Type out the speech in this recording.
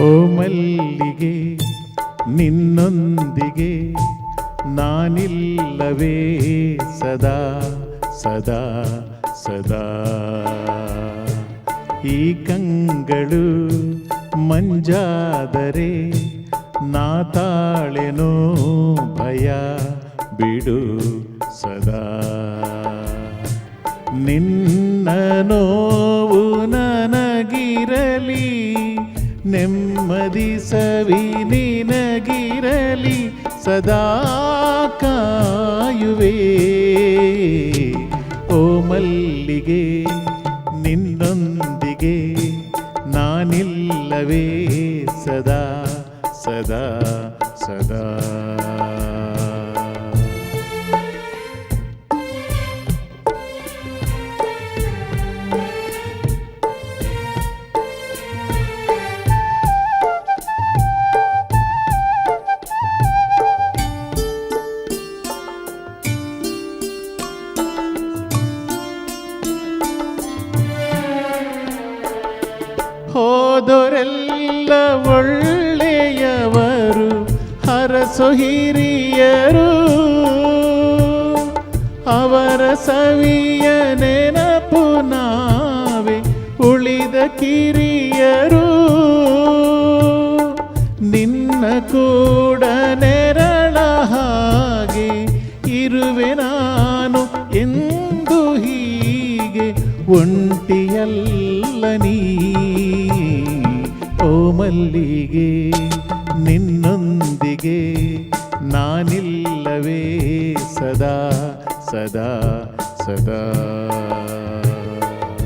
ಓ ಮಲ್ಲಿಗೆ ನಿನ್ನೊಂದಿಗೆ ನಾನಿಲ್ಲವೇ ಸದಾ ಸದಾ ಸದಾ. ಈ ಕಂಗಳು ಮಂಜಾದರೆ ನಾ ತಾಳೆನೋ ಭಯ ಬಿಡು ಸದಾ. ನಿನ್ನ ನೋವು ನನಗಿರಲಿ ನೆಮ್ಮದಿ ಸವಿ ನಿನಗಿರಲಿ ಸದಾ ಕಾಯುವೆ ಓ ಮಲ್ಲಿಗೆ ನಿನ್ನೊಂದಿಗೆ ನಾನಿಲ್ಲವೇ ಸದಾ ಸದಾ ಸದಾ ಹೋದರೆಲ್ಲ ಒಳ್ಳೆಯವರು ಹರಸು ಹಿರಿಯರು. ಅವರ ಸವಿಯ ನೆನಪು ನಾವೆ ಉಳಿದ ಕಿರಿಯರು. ನಿನ್ನ ಕೂಡ ಒಂಟಿಯಲ್ಲ ನೀ. ಓ ಮಲ್ಲಿಗೆ ನಿನ್ನೊಂದಿಗೆ ನಾನಿಲ್ಲವೇ ಸದಾ ಸದಾ ಸದಾ.